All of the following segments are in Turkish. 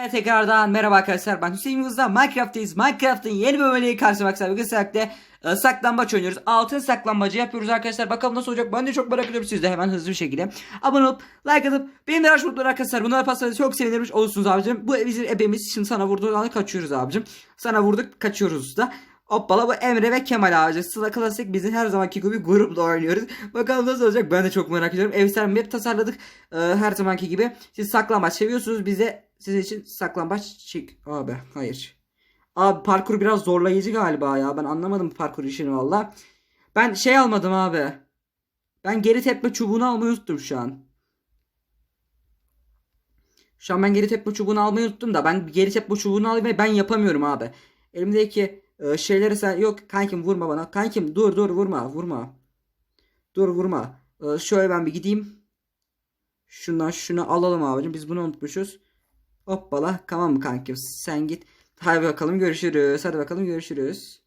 Evet, Tekrardan merhaba arkadaşlar ben Hüseyin Yıldız'da Minecraft'tayız. Minecraft'ın yeni bölümüyle arkadaşlar. Bugün sizlerle e, saklambaç oynuyoruz. Altın saklambacı yapıyoruz arkadaşlar. Bakalım nasıl olacak ben de çok merak ediyorum. Siz de hemen hızlı bir şekilde abone olup like atıp benim de araç arkadaşlar. Bunları yaparsanız çok sevinirmiş olursunuz abicim. Bu bizim ebemiz. Şimdi sana vurduğu anda kaçıyoruz abicim. Sana vurduk kaçıyoruz da. Hoppala bu Emre ve Kemal abici. Sıla klasik bizim her zamanki gibi grupla oynuyoruz. Bakalım nasıl olacak ben de çok merak ediyorum. Efsane map tasarladık. Ee, her zamanki gibi. Siz saklambaç seviyorsunuz. Biz de sizin için saklambaç çek. Abi hayır. Abi parkur biraz zorlayıcı galiba ya. Ben anlamadım parkur işini valla. Ben şey almadım abi. Ben geri tepme çubuğunu almayı unuttum şu an. Şu an ben geri tepme çubuğunu almayı unuttum da ben geri tepme çubuğunu alayım ve ben yapamıyorum abi. Elimdeki e, şeyleri sen yok kankim vurma bana. Kankim dur dur vurma vurma. Dur vurma. E, şöyle ben bir gideyim. Şundan şunu alalım abicim. Biz bunu unutmuşuz. Hoppala. Tamam mı kankim? Sen git. Hadi bakalım görüşürüz. Hadi bakalım görüşürüz.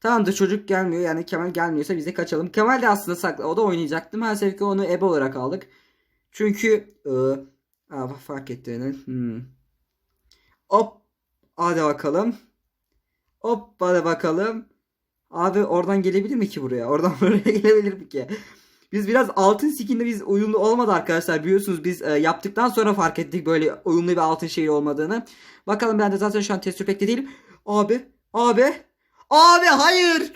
Tamamdır çocuk gelmiyor. Yani Kemal gelmiyorsa biz de kaçalım. Kemal de aslında saklı. O da oynayacaktı. Maalesef ki onu ebe olarak aldık. Çünkü e, fark ettiğini. Hmm. Hop. Hadi bakalım. Hop hadi bakalım. Abi oradan gelebilir mi ki buraya? Oradan buraya gelebilir mi ki? Biz biraz altın skinle biz uyumlu olmadı arkadaşlar. Biliyorsunuz biz e, yaptıktan sonra fark ettik böyle uyumlu bir altın şeyi olmadığını. Bakalım ben de zaten şu an test pekte değilim. Abi, abi, abi hayır.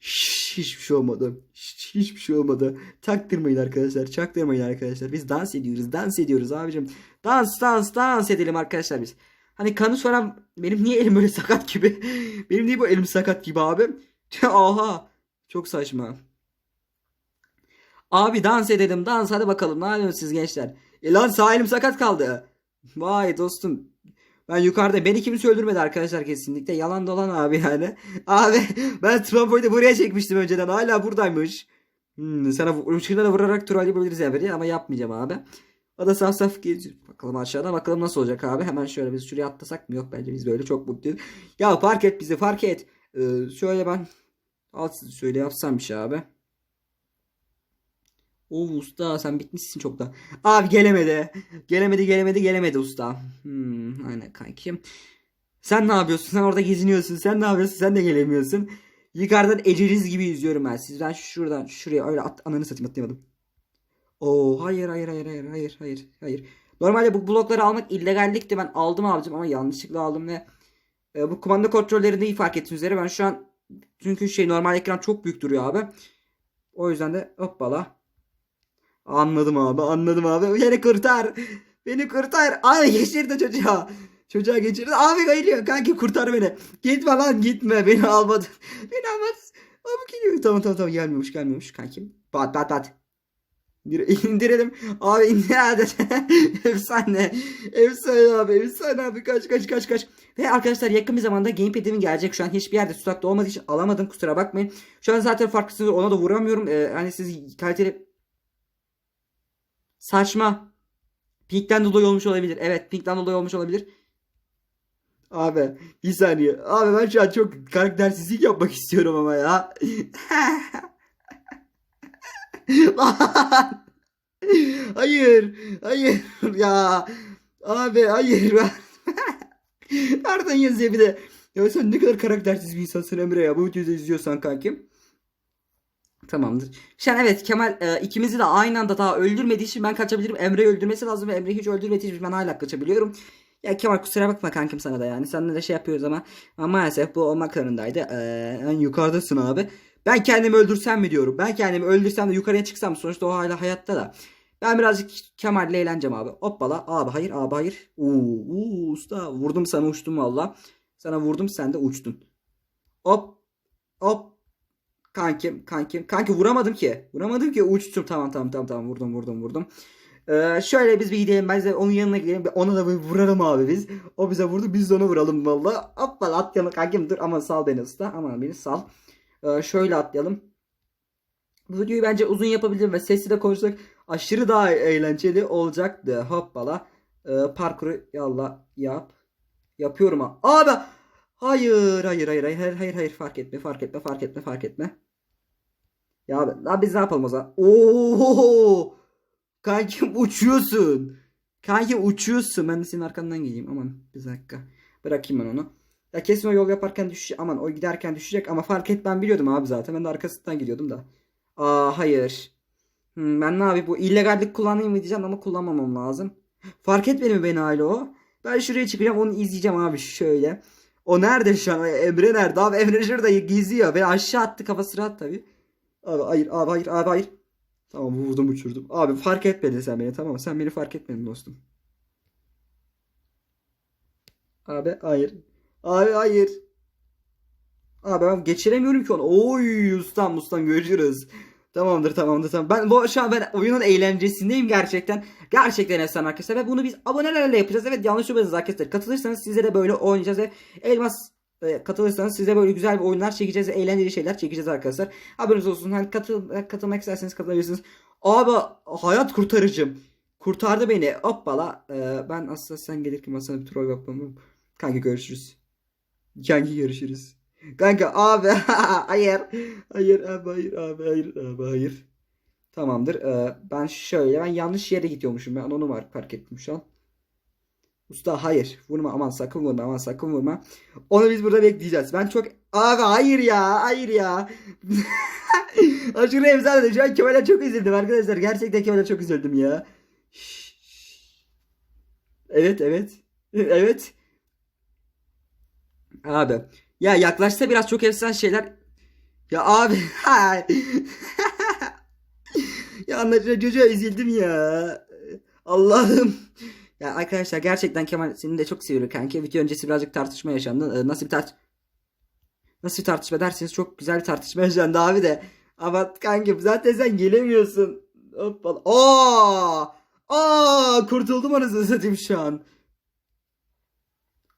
Şşş, hiçbir şey olmadı. Şşş, hiçbir şey olmadı. Taktırmayın arkadaşlar. Çaktırmayın arkadaşlar. Biz dans ediyoruz. Dans ediyoruz abicim. Dans dans dans edelim arkadaşlar biz. Hani kanı falan benim niye elim böyle sakat gibi? benim niye bu elim sakat gibi abi? Aha. Çok saçma. Abi dans edelim dans hadi bakalım ne yapıyorsunuz siz gençler? E lan sağ elim sakat kaldı. Vay dostum. Ben yukarıda beni kimse öldürmedi arkadaşlar kesinlikle. Yalan dolan abi yani. Abi ben trampolini buraya çekmiştim önceden. Hala buradaymış. Hmm, sana uçkuna da vurarak trolleyebiliriz Emre'yi ama yapmayacağım abi. O da saf saf geziyor. Bakalım aşağıda bakalım nasıl olacak abi. Hemen şöyle biz şuraya atlasak mı? Yok bence biz böyle çok mutluyuz. Ya fark et bizi fark et. Ee, şöyle ben alt şöyle yapsam bir şey abi. O usta sen bitmişsin çoktan. Abi gelemedi. Gelemedi gelemedi gelemedi usta. Hmm, aynen kankim. Sen ne yapıyorsun? Sen orada geziniyorsun. Sen ne yapıyorsun? Sen de gelemiyorsun. Yukarıdan eceliz gibi izliyorum ben. Sizden şuradan şuraya öyle at, ananı satayım atlayamadım. Oo hayır hayır hayır hayır hayır hayır hayır. Normalde bu blokları almak illegallikti. Ben aldım abicim ama yanlışlıkla aldım ve e, bu kumanda kontrollerinde iyi fark ettiğiniz üzere ben şu an çünkü şey normal ekran çok büyük duruyor abi. O yüzden de hoppala. Anladım abi anladım abi. Beni kurtar. Beni kurtar. Abi geçirdi çocuğa. Çocuğa geçirdi. Abi geliyor kanki kurtar beni. Gitme lan gitme. Beni almadı. Beni almadı. Abi geliyor. Tamam tamam tamam gelmiyormuş gelmiyormuş kankim. Bat bat bat. İndir- İndirelim. Abi indir hadi. efsane. Efsane abi. Efsane abi. Kaç kaç kaç kaç. Ve arkadaşlar yakın bir zamanda gamepad'imin gelecek. Şu an hiçbir yerde tutakta olmadığı için alamadım. Kusura bakmayın. Şu an zaten farklısınız. Ona da vuramıyorum. Ee, hani siz kaliteli Saçma. Pink'ten dolayı olmuş olabilir. Evet Pink'ten dolayı olmuş olabilir. Abi bir saniye. Abi ben şu an çok karaktersizlik yapmak istiyorum ama ya. Hayır. Hayır ya. Abi hayır. Nereden yazıyor bir de. Ya sen ne kadar karaktersiz bir insansın Emre ya. Bu videoyu izliyorsan kankim. Tamamdır. Şu an evet Kemal e, ikimizi de aynı anda daha öldürmediği için ben kaçabilirim. Emre'yi öldürmesi lazım ve Emre'yi hiç öldürmediği için ben hala kaçabiliyorum. Ya Kemal kusura bakma kankim sana da yani. Seninle de şey yapıyoruz ama, ama maalesef bu olmak zorundaydı. Ee, yani yukarıdasın abi. Ben kendimi öldürsem mi diyorum. Ben kendimi öldürsem de yukarıya çıksam sonuçta o hala hayatta da. Ben birazcık Kemal'le eğleneceğim abi. Hoppala. Abi hayır abi hayır. Uuu uu, usta vurdum sana uçtum valla. Sana vurdum sen de uçtun. Hop. Hop. Kankim kankim. Kanki vuramadım ki. Vuramadım ki uçtum. Tamam tamam tamam tamam vurdum vurdum vurdum. Ee, şöyle biz bir gidelim. Ben de onun yanına gidelim. Ona da bir vuralım abi biz. O bize vurdu. Biz de ona vuralım valla. Hoppala atlayalım kankim dur. Ama sal beni usta. Aman beni sal. Ee, şöyle atlayalım. Bu videoyu bence uzun yapabilirim ve sesli de konuşsak aşırı daha eğlenceli olacaktı. Hoppala. Ee, parkuru yalla yap. Yapıyorum ha. Abi Hayır, hayır, hayır, hayır, hayır, hayır, fark etme, fark etme, fark etme, fark etme. Ya abi, biz ne yapalım o zaman? Oo! Kankim uçuyorsun. Kanki uçuyorsun. Ben de senin arkandan geleyim. Aman bir dakika. Bırakayım ben onu. Ya kesin o yol yaparken düşecek. Aman o giderken düşecek. Ama fark et ben biliyordum abi zaten. Ben de arkasından gidiyordum da. Aa hayır. Hmm, ben ne yapayım bu illegallik kullanayım mı diyeceğim ama kullanmamam lazım. Fark etmedi mi beni hala o? Ben şuraya çıkacağım onu izleyeceğim abi şöyle. O nerede şu an? Emre nerede? Abi Emre şurada geziyor. Beni aşağı attı kafası rahat tabii. Abi hayır abi hayır abi hayır. Tamam vurdum uçurdum. Abi fark etmedin sen beni tamam? Sen beni fark etmedin dostum. Abi hayır. Abi hayır. Abi ben geçiremiyorum ki onu. Oy ustam ustam görüşürüz. Tamamdır tamamdır tamam. Ben bu şu an ben oyunun eğlencesindeyim gerçekten. Gerçekten efsane arkadaşlar ve bunu biz abonelerle yapacağız. Evet yanlış yapacağız arkadaşlar. Katılırsanız size de böyle oynayacağız ve elmas e, katılırsanız size böyle güzel bir oyunlar çekeceğiz eğlenceli şeyler çekeceğiz arkadaşlar. Haberiniz olsun. Hani katıl, katılmak isterseniz katılabilirsiniz. Abi hayat kurtarıcım. Kurtardı beni. Hoppala. Ee, ben aslında sen gelirken masana bir troll yapmam. Kanka görüşürüz. Kanki görüşürüz. Kanka abi hayır. Hayır abi hayır abi hayır abi hayır. Tamamdır. Ee, ben şöyle ben yanlış yere gidiyormuşum. Ben onu var fark ettim şu an. Usta hayır. Vurma aman sakın vurma aman sakın vurma. Onu biz burada bekleyeceğiz. Ben çok abi hayır ya hayır ya. Aşırı efsane. Şu an Kemal'e çok üzüldüm arkadaşlar. Gerçekten Kemal'e çok üzüldüm ya. Evet evet. Evet. Abi. Ya yaklaşsa biraz çok efsane şeyler. Ya abi. ya anlaşılan çocuğa üzüldüm ya. Allah'ım. Ya arkadaşlar gerçekten Kemal seni de çok seviyorum kanki. Video öncesi birazcık tartışma yaşandı. Ee, nasıl bir tart Nasıl bir tartışma derseniz çok güzel bir tartışma yaşandı abi de. Ama kanki zaten sen gelemiyorsun. Hoppala. Aa! Aa! Kurtuldum anasını satayım şu an.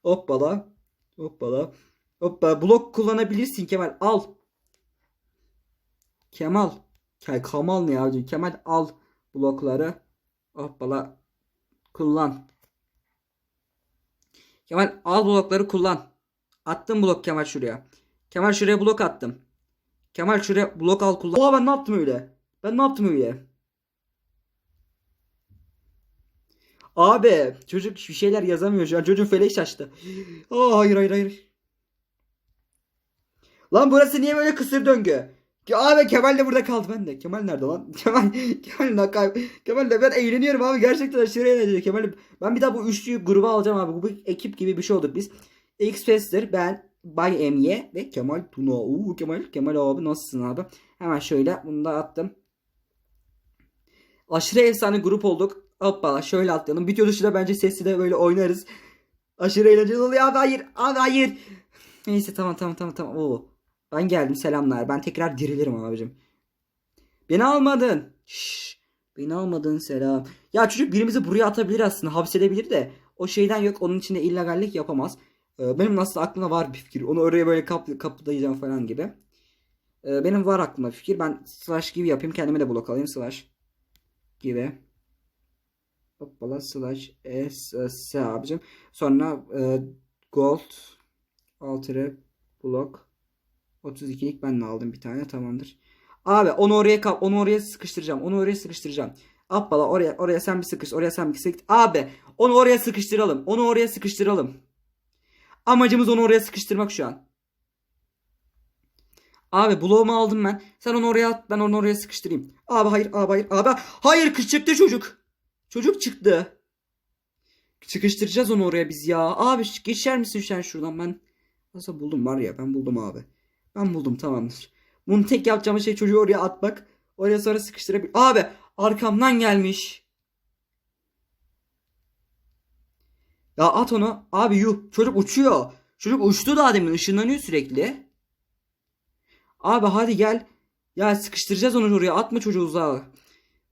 Hoppala. Hoppala. Hoppa blok kullanabilirsin Kemal al. Kemal. Ke Kamal ne ya? Kemal al blokları. Hoppala. Kullan. Kemal al blokları kullan. Attım blok Kemal şuraya. Kemal şuraya blok attım. Kemal şuraya blok al kullan. Oha ben ne yaptım öyle? Ben ne yaptım öyle? Abi çocuk bir şeyler yazamıyor şu an. Çocuğun feleği şaştı. Aa, hayır hayır hayır. Lan burası niye böyle kısır döngü? Abi Kemal de burada kaldı ben de. Kemal nerede lan? Kemal Kemal ne kay Kemal de ben eğleniyorum abi gerçekten aşırı eğlenceli. Kemal ben bir daha bu üçlüyü gruba alacağım abi. Bu bir ekip gibi bir şey olduk biz. X Fester, ben Bay Emye ve Kemal Tuna. Oo Kemal Kemal abi nasılsın abi? Hemen şöyle bunu da attım. Aşırı efsane grup olduk. Hoppala şöyle atlayalım. Video dışında bence sesli de böyle oynarız. Aşırı eğlenceli oluyor. Abi hayır. Abi hayır. Neyse tamam tamam tamam tamam. Oo. Ben geldim selamlar. Ben tekrar dirilirim abicim. Beni almadın. Şşş. Beni almadın selam. Ya çocuk birimizi buraya atabilir aslında. Hapsedebilir de. O şeyden yok. Onun içinde illegallik yapamaz. Ee, benim nasıl aklımda var bir fikir. Onu oraya böyle kap kaplayacağım falan gibi. Ee, benim var aklımda fikir. Ben slash gibi yapayım. Kendime de blok alayım. Slash gibi. Hoppala slash s, s abicim. Sonra e, gold altı blok 32'lik ben de aldım bir tane tamamdır. Abi onu oraya kap onu oraya sıkıştıracağım. Onu oraya sıkıştıracağım. Hoppala oraya oraya sen bir sıkış. Oraya sen bir sıkış. Abi onu oraya sıkıştıralım. Onu oraya sıkıştıralım. Amacımız onu oraya sıkıştırmak şu an. Abi bloğumu aldım ben. Sen onu oraya at. Ben onu oraya sıkıştırayım. Abi hayır. Abi hayır. Abi hayır kız çıktı çocuk. Çocuk çıktı. Sıkıştıracağız onu oraya biz ya. Abi geçer misin sen şuradan ben. Nasıl buldum var ya ben buldum abi. Ben buldum tamamdır. Bunun tek yapacağım şey çocuğu oraya atmak. Oraya sonra sıkıştırabilir. Abi arkamdan gelmiş. Ya at onu. Abi yuh. Çocuk uçuyor. Çocuk uçtu daha demin. ışınlanıyor sürekli. Abi hadi gel. Ya sıkıştıracağız onu oraya. Atma çocuğu uzağa.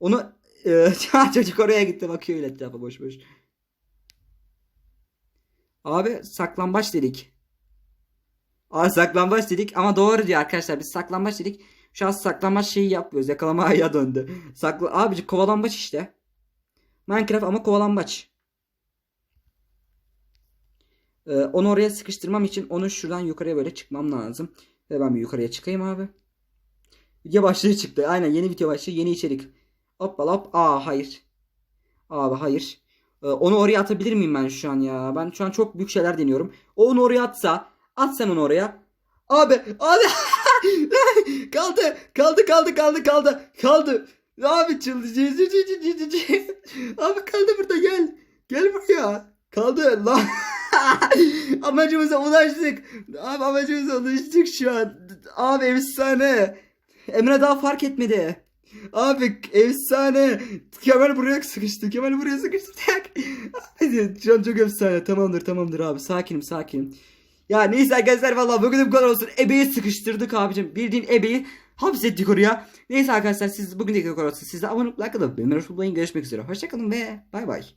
Onu e, çocuk oraya gitti bakıyor öyle etrafa boş boş. Abi saklambaç dedik. Abi saklambaç dedik ama doğru diyor arkadaşlar. Biz saklambaç dedik. Şu an saklambaç şeyi yapmıyoruz. Yakalama aya döndü. Sakla abici kovalambaç işte. Minecraft ama kovalambaç. Ee, onu oraya sıkıştırmam için onu şuradan yukarıya böyle çıkmam lazım. Ve ben bir yukarıya çıkayım abi. Video başlığı çıktı. Aynen yeni video başlığı yeni içerik. Hop hop. Aa hayır. Abi hayır. Ee, onu oraya atabilir miyim ben şu an ya? Ben şu an çok büyük şeyler deniyorum. O onu oraya atsa. At sen onu oraya. Abi abi kaldı kaldı kaldı kaldı kaldı kaldı. Abi çıldı. Abi kaldı burada gel. Gel buraya. Kaldı lan. amacımıza ulaştık. Abi amacımıza ulaştık şu an. Abi efsane. Emre daha fark etmedi. Abi efsane. Kemal buraya sıkıştı. Kemal buraya sıkıştı. Abi, Şu an çok efsane. Tamamdır tamamdır abi. Sakinim sakinim. Ya neyse arkadaşlar valla bugün bu kadar olsun. Ebeyi sıkıştırdık abicim. Bildiğin ebeyi hapsettik oraya. Neyse arkadaşlar siz bugün de kadar olsun. Siz de abone olmayı, like atıp benimle görüşmek üzere. Hoşçakalın ve bay bay.